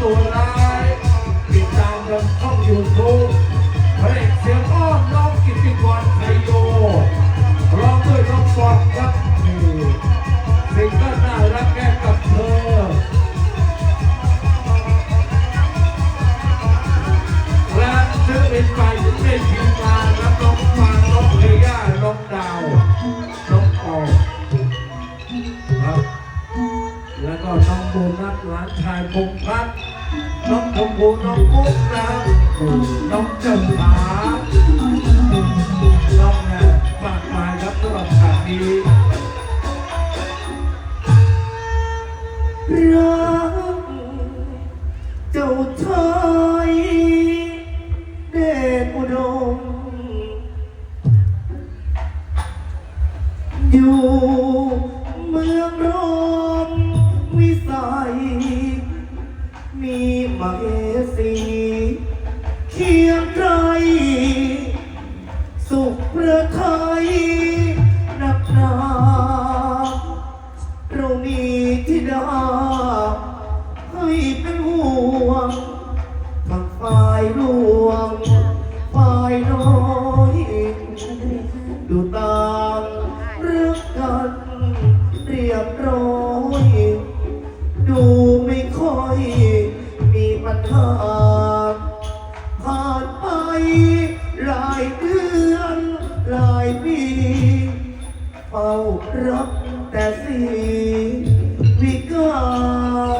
ตัวร้ายติดตามทางช่องยูทูบเพลงเสียงอ้อนน้องกิติกรไทยโยร้องด้วยน้องฟอนครับนี่งกิลน่ารักแก่กับเธอและซื้อเป็นไปถึงในทีมงานรับน้องฟางน้องเอย่าน้องดาว น้องออกครับ แล้วก็น้องโบนัสหลานชายพงษ์พัฒน์น้องชมพูน้องกุ๊กนะครับน้องเจ้าขาน้องแม่มากมายครับสำหรับฉากนี้รักเจ้าชายเดชอุดมอยู่เมืองร้ มาเอสีเคียงไกรสุขพระไทยนักหนาเรามีที่ดา ผ่านผ่านไปหลายเดือนหลายปีเฝ้ารับแต่สิวิกา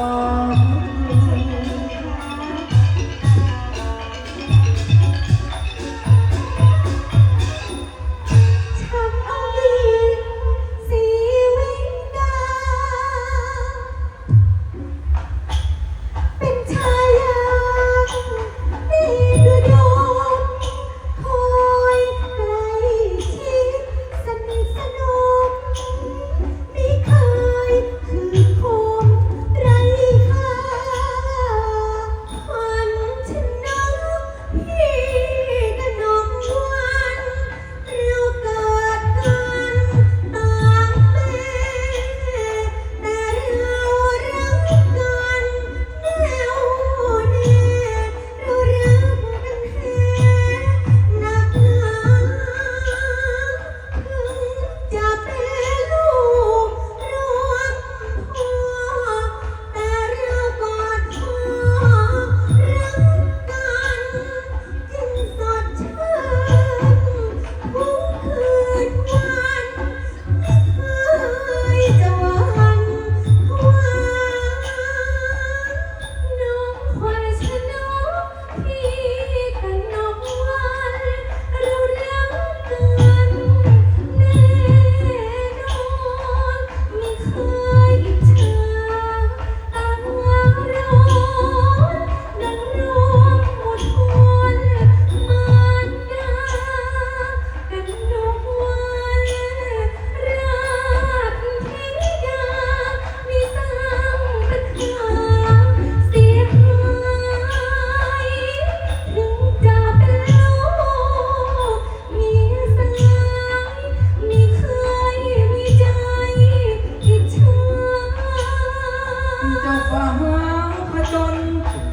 เจ้ฟ้าห้ามพจน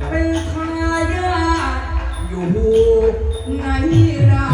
เป็นทายาอยู่ในรา